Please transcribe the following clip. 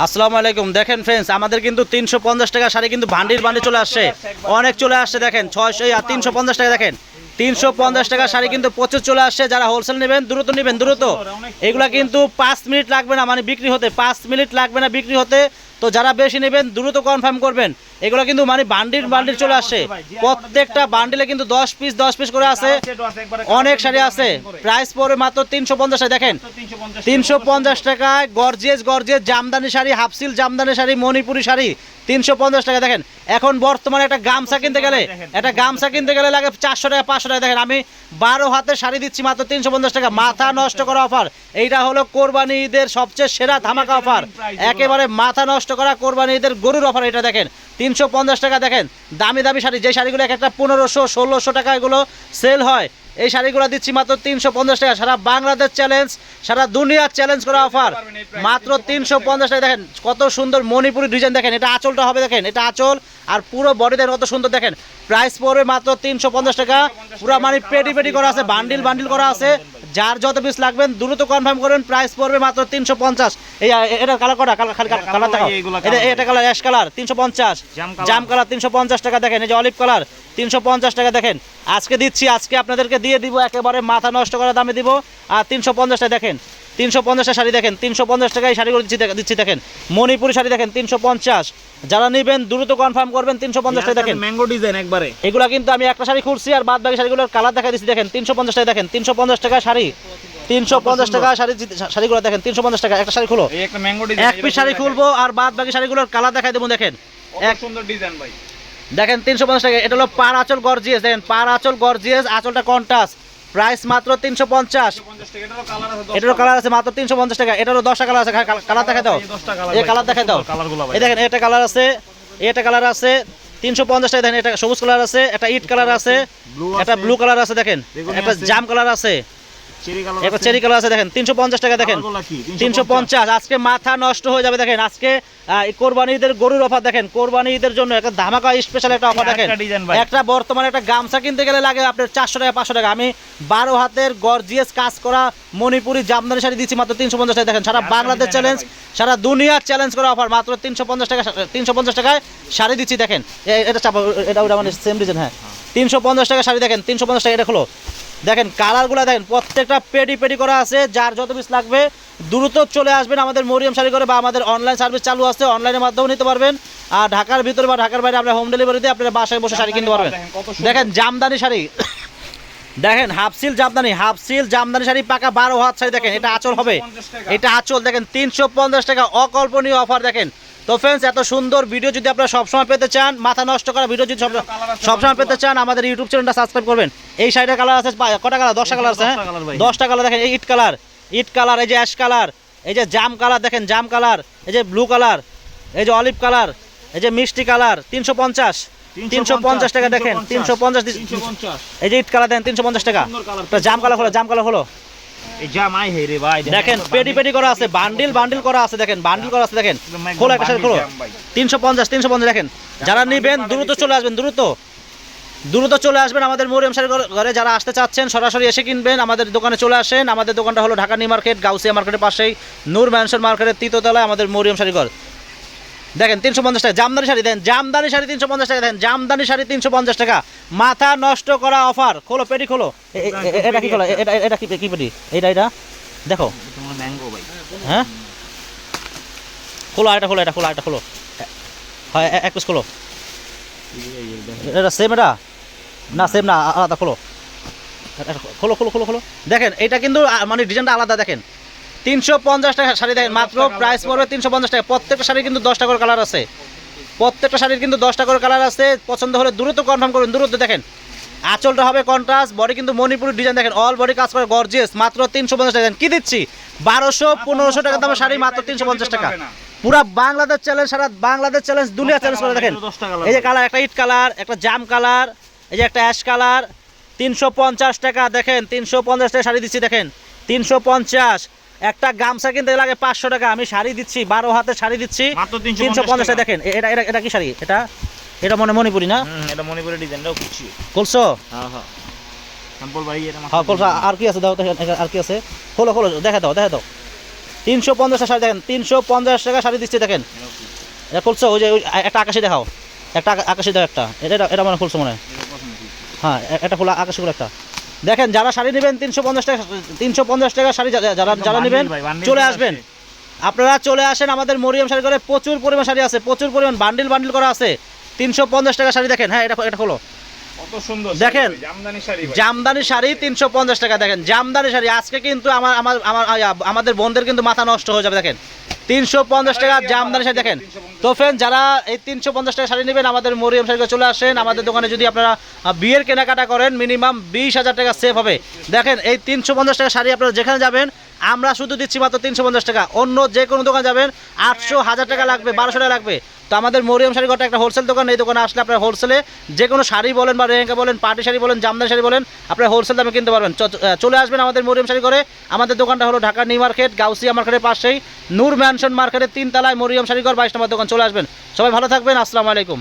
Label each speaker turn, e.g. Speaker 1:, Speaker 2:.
Speaker 1: আসসালামু আলাইকুম। দেখেন ফ্রেন্ডস আমাদের কিন্তু তিনশো পঞ্চাশ টাকা শাড়ি কিন্তু ভান্ডির বান্ডি চলে আসছে। অনেক চলে আসছে, দেখেন, ছয়শো আর তিনশো পঞ্চাশ টাকা দেখেন। তিনশো পঞ্চাশ টাকা শাড়ি কিন্তু প্রচুর চলে আসছে। যারা হোলসেল নেবেন, দ্রুত নেবেন, দ্রুত। এগুলা কিন্তু পাঁচ মিনিট লাগবে না মানে বিক্রি হতে, পাঁচ মিনিট লাগবে না বিক্রি হতে। তো যারা বেশি নেবেন, দ্রুত কনফার্ম করবেন। এগুলো কিন্তু মানে বান্ডিল বান্ডিল চলে আসছে প্রত্যেকটা বান্ডিলে কিন্তু দশ পিস দশ পিস করে আছে। অনেক শাড়ি আছে। প্রাইস পড়বে মাত্র তিনশো পঞ্চাশ দেখেন, তিনশো পঞ্চাশ টাকায় gorgeous gorgeous jamdani sari half silk jamdani sari, Manipuri sari, তিনশো পঞ্চাশ টাকা। দেখেন, এখন বর্তমানে একটা গামছা কিনতে গেলে, একটা গামছা কিনতে গেলে লাগে চারশো টাকা, পাঁচশো টাকা। দেখেন, আমি বারো হাতে শাড়ি দিচ্ছি মাত্র তিনশো পঞ্চাশ টাকা। মাথা নষ্ট করা অফার এইটা হলো কোরবানি ঈদের সবচেয়ে সেরা ধামাকা অফার একেবারে মাথা নষ্ট করা কোরবানি গরুর অফার, এটা দেখেন, তিনশো পঞ্চাশ টাকা দেখেন, দামি দামি শাড়ি, যে শাড়িগুলো এক একটা পনেরোশো, ষোলোশো টাকা এগুলো সেল হয়, এই শাড়িগুলো দিচ্ছি মাত্র তিনশো পঞ্চাশ টাকা। সারা বাংলাদেশ চ্যালেঞ্জ, সারা দুনিয়ার চ্যালেঞ্জ করা অফার, মাত্র তিনশো পঞ্চাশ টাকা। দেখেন, কত সুন্দর মণিপুরি ডিজাইন, দেখেন, এটা আঁচলটা হবে, দেখেন, এটা আঁচল, আর পুরো বডি দেখেন কত সুন্দর, দেখেন প্রাইস পড়বে মাত্র তিনশো পঞ্চাশ টাকা। পুরো মানে পেটি পেটি করা আছে বান্ডিল বান্ডিল করা আছে, যার যত পিস লাগবেন, দ্রুত কনফার্ম করবেন প্রাইস পড়বে মাত্র তিনশো পঞ্চাশ। এই এটা কালার কটা? কালার কালার দেখো এটা কালার অ্যাশ কালার তিনশো পঞ্চাশ।
Speaker 2: জাম
Speaker 1: কালার তিনশো পঞ্চাশ টাকা দেখেন এই যে অলিভ কালার তিনশো পঞ্চাশ টাকা দেখেন। আজকে দিচ্ছি আজকে আপনাদেরকে দিয়ে দিব একেবারে মাথা নষ্ট করা দামে দিব। আর তিনশো পঞ্চাশটা দেখেন তিনশো পঞ্চাশটা শাড়ি দেখেন তিনশো পঞ্চাশ টাকায় শাড়িগুলো দিচ্ছি দিচ্ছি দেখেন। মণিপুরি শাড়ি দেখেন তিনশো পঞ্চাশ। যারা নেবেন দ্রুত কনফার্ম করবেন তিনশো পঞ্চাশ টাকা দেখেন।
Speaker 2: ম্যাঙ্গো ডিজাইন একবারে।
Speaker 1: এগুলা কিন্তু আমি একটা শাড়ি খুঁজছি আর বাদ বাকি শাড়িগুলোর কালার দেখা দিচ্ছি দেখেন তিনশো পঞ্চাশ টাকা দেখেন তিনশো পঞ্চাশ টাকা শাড়ি। তিনশো পঞ্চাশ টাকা শাড়ি শাড়িগুলো দেখেন তিনশো পঞ্চাশ টাকা একটা শাড়ি খুলো।
Speaker 2: এই একটা ম্যাঙ্গো ডিজাইন
Speaker 1: এক পিস শাড়ি খুলবো আর বাদ বাকি শাড়িগুলোর কালার দেখাই দেবো দেখেন।
Speaker 2: এক
Speaker 1: এক
Speaker 2: সুন্দর ডিজাইন ভাই।
Speaker 1: দেখেন তিনশো পঞ্চাশ টাকা এটা হলো পার আঁচল গর্জিয়াস। দেখেন পার আঁচল গর্জিয়াস আঁচলটা কন্টাস প্রাইস মাত্র তিনশো পঞ্চাশ।
Speaker 2: এটারও কালার আছে
Speaker 1: কালার আছে মাত্র তিনশো পঞ্চাশ টাকা এটারও দশটা কালার আছে। কালার দেখা দাও।
Speaker 2: এই কালার
Speaker 1: এই কালার দেখা দাও। এই দেখেন এটা কালার আছে এটা কালার আছে তিনশো পঞ্চাশ টাকা দেখেন এটা সবুজ কালার আছে একটা ইট কালার আছে একটা ব্লু কালার আছে দেখেন একটা জাম কালার আছে।
Speaker 2: চেরি কালার
Speaker 1: চেরি কালার আছে দেখেন তিনশো পঞ্চাশ টাকা দেখেন। তিনশো পঞ্চাশ। আজকে মাথা নষ্ট হয়ে যাবে দেখেন আজকে কোরবানি ঈদের গরুর অফার দেখেন কোরবানি ঈদের জন্য একটা ধামাকা স্পেশাল একটা অফার দেখেন। একটা বর্তমানে একটা গামছা কিনতে গেলে লাগে আপনার চারশো টাকা পাঁচশো টাকা। আমি বারো হাতের গর্জিয়াস কাজ করা মণিপুরি জামদানি শাড়ি দিচ্ছি মাত্র তিনশো পঞ্চাশ টাকা দেখেন সারা বাংলাদেশ চ্যালেঞ্জ সারা দুনিয়ার চ্যালেঞ্জ করা অফার মাত্র তিনশো পঞ্চাশ টাকা তিনশো পঞ্চাশ টাকায় শাড়ি দিচ্ছি দেখেন। এটা চাপা এটা ওটা মানে সেম ডিজাইন হ্যাঁ। তিনশো পঞ্চাশ টাকা শাড়ি দেখেন তিনশো পঞ্চাশ টাকা এটা খোলো। দেখেন কালারগুলো দেখেন প্রত্যেকটা পেডি পেডি করা আছে যার যত পিস লাগবে দ্রুত চলে আসবেন আমাদের মরিয়াম শাড়ি করে বা আমাদের অনলাইন সার্ভিস চালু আছে অনলাইনের মাধ্যমে নিতে পারবেন। আর ঢাকার ভিতরে বা ঢাকার বাইরে আপনার হোম ডেলিভারিতে আপনারা বাসায় বসে শাড়ি কিনতে পারবেন।
Speaker 2: দেখেন
Speaker 1: জামদানি শাড়ি। দেখেন half silk jamdani half silk jamdani sari পাকা বারো হাত শাড়ি দেখেন এটা আঁচল হবে। এটা আঁচল দেখেন তিনশো পঞ্চাশ টাকা অকল্পনীয় অফার দেখেন। তো ফ্রেন্ডস এত সুন্দর ভিডিও যদি আপনারা সবসময় পেতে চান মাথা নষ্ট করা ভিডিও যদি সব- সবসময় পেতে চান আমাদের ইউটিউব চ্যানেলটা সাবস্ক্রাইব করবেন। এই শাড়িটার কালার আছে কটা কালার দশটা কালার আছে হ্যাঁ?
Speaker 2: দশটা
Speaker 1: কালার দেখেন এই ইট কালার ইট কালার এই যে অ্যাশ কালার এই যে জাম কালার দেখেন জাম কালার এই যে ব্লু কালার এই যে অলিভ কালার এই যে মিষ্টি কালার তিনশো পঞ্চাশ। তিনশো পঞ্চাশ টাকা দেখেন তিনশো পঞ্চাশ এই যে ইট কালার দেখেন তিনশো পঞ্চাশ টাকা। জাম কালার হলো জাম কালার হলো।
Speaker 2: জামাই হে রে ভাই
Speaker 1: দেখেন পেডি পেডি করা আছে বান্ডিল বান্ডিল করা আছে দেখেন বান্ডিল করা আছে দেখেন। খোলো। একটা খোলো। তিনশো পঞ্চাশ তিনশো পঞ্চাশ দেখেন। যারা নিবেন দ্রুত চলে আসবেন দ্রুত। দ্রুত চলে আসবেন আমাদের মরিয়াম শাড়ি ঘর- যারা আসতে চাচ্ছেন সরাসরি এসে কিনবেন। আমাদের দোকানে চলে আসেন। আমাদের দোকানটা হলো ঢাকা নিউ মার্কেট গাউসিয়া মার্কেটের পাশেই। নূর ম্যানশন মার্কেটের তৃতীয়তলায় আমাদের মরিয়াম শাড়ি ঘর। দেখেন, তিনশো পঞ্চাশ টাকা। জামদানি শাড়ি দেন, জামদানি শাড়ি তিনশো পঞ্চাশ টাকা দেন, জামদানি শাড়ি তিনশো পঞ্চাশ টাকা। মাথা নষ্ট করা অফার। খোলো, পেটি খোলো। এটা কি খোলো? এটা এটা কি কি পেটি? এটা এটা দেখো।
Speaker 2: ম্যাঙ্গো ভাই
Speaker 1: হ্যাঁ? খোলো, আরেকটা খোলো, এটা খোলো, আরেকটা খোলো। হয় এক পিস খোলো। এটা সেম এটা? না সেম না আলাদা খোলো। খোলো খোলো খোলো খোলো। দেখেন, এটা কিন্তু মানে ডিজাইনটা আলাদা, দেখেন। তিনশো পঞ্চাশ টাকা শাড়ি দেখেন মাত্র প্রাইস পড়বে তিনশো পঞ্চাশ টাকা। প্রত্যেকটা শাড়ি কিন্তু দশটা করে কালার আছে। প্রত্যেকটা শাড়ির কিন্তু দশটা করে কালার আছে। পছন্দ হলে দ্রুত কনফার্ম করুন দ্রুত দেখেন। আঁচলটা হবে কন্ট্রাস্ট বডি কিন্তু মণিপুরি ডিজাইন দেখেন অল বডি কাজ করে গর্জিয়াস মাত্র তিনশো পঞ্চাশ টাকা। কি দিচ্ছি? বারোশো পনেরোশো টাকা দামের শাড়ি মাত্র তিনশো পঞ্চাশ টাকা। পুরা বাংলাদেশ চ্যালেঞ্জ সারা বাংলাদেশ চ্যালেঞ্জ দুনিয়া চ্যালেঞ্জ করে দেখেন। এই যে কালার একটা ইট কালার একটা জাম কালার এই যে একটা অ্যাশ কালার তিনশো পঞ্চাশ টাকা দেখেন তিনশো পঞ্চাশ টাকা শাড়ি দিচ্ছি দেখেন। তিনশো পঞ্চাশ একটা গামছা কিনতে লাগে পাঁচশো টাকা। আমি শাড়ি দিচ্ছি বারো হাতে শাড়ি দিচ্ছি। তিনশো পঞ্চাশ টাকা। দেখেন এটা এটা এটা কি শাড়ি? এটা এটা মনে মণিপুরি না?
Speaker 2: এটা মণিপুরের ডিজাইনটাও
Speaker 1: কলসো?
Speaker 2: হ্যাঁ হ্যাঁ।
Speaker 1: হ্যাঁ কলসো আর কি আছে? দাও আর কি আছে? খোলো খোলো দেখা দাও দেখা দাও। তিনশো পঞ্চাশ টাকা শাড়ি দেখেন তিনশো পঞ্চাশ টাকা শাড়ি দিচ্ছে দেখেন। এটা খুলছো ওই যে একটা আকাশি দেখাও। একটা আকাশি দাও একটা। এটা এটা- মানে খুলছো মনে হয়। হ্যাঁ এটা খোলা আকাশিগুলো একটা। দেখেন যারা শাড়ি নেবেন তিনশো পঞ্চাশ টাকা তিনশো পঞ্চাশ টাকা শাড়ি যারা যারা নেবেন চলে আসবেন। আপনারা চলে আসেন আমাদের মরিয়াম শাড়ি করে প্রচুর পরিমাণ শাড়ি আছে প্রচুর পরিমাণ বান্ডিল বান্ডিল করা আছে। তিনশো পঞ্চাশ টাকা শাড়ি দেখেন হ্যাঁ এটা এটা
Speaker 3: সুন্দর
Speaker 1: দেখেন।
Speaker 3: জামদানি শাড়ি
Speaker 1: তিনশো পঞ্চাশ টাকা দেখেন জামদানি শাড়ি আজকে কিন্তু আমার আমার আমার আমাদের বোনদের কিন্তু মাথা নষ্ট হয়ে যাবে দেখেন। তিনশো পঞ্চাশ টাকা জামদানি শাড়ি দেখেন। তো ফ্রেন্ড যারা এই তিনশো পঞ্চাশ টাকা শাড়ি নেবেন, আমাদের মরিয়ম শাড়ি চলে আসেন। আমাদের দোকানে যদি আপনারা বিয়ের কেনাকাটা করেন মিনিমাম বিশ হাজার টাকা সেভ হবে। দেখেন, এই তিনশো পঞ্চাশ টাকা শাড়ি আপনারা যেখানে যাবেন আমরা শুধু দিচ্ছি মাত্র তিনশো পঞ্চাশ টাকা। অন্য যে কোনো দোকানে যাবেন, আটশো হাজার টাকা লাগবে, বারোশো টাকা লাগবে। তো আমাদের মরিয়ম শাড়ি ঘরটা একটা হোলসেল দোকান, এই দোকানে আসলে আপনার হোলসেলে যে কোনো শাড়ি বলেন বা রেহেঙ্গা বলেন, পার্টি শাড়ি বলেন, জামদানি শাড়ি বলেন, আপনার হোলসেল দামে কিনতে পারবেন। চলে আসবেন আমাদের মরিয়ম শাড়ি করে আমাদের দোকানটা হলো ঢাকা নিউ মার্কেট, গাউসিয়া মার্কেটের পাশেই, নূর ম্যানশন মার্কেটের তিন তলায় মরিয়ম শাড়ি ঘর, বাইশ নম্বর দোকান। চলে আসবেন। সবাই ভালো থাকবেন, আসসালামু আলাইকুম।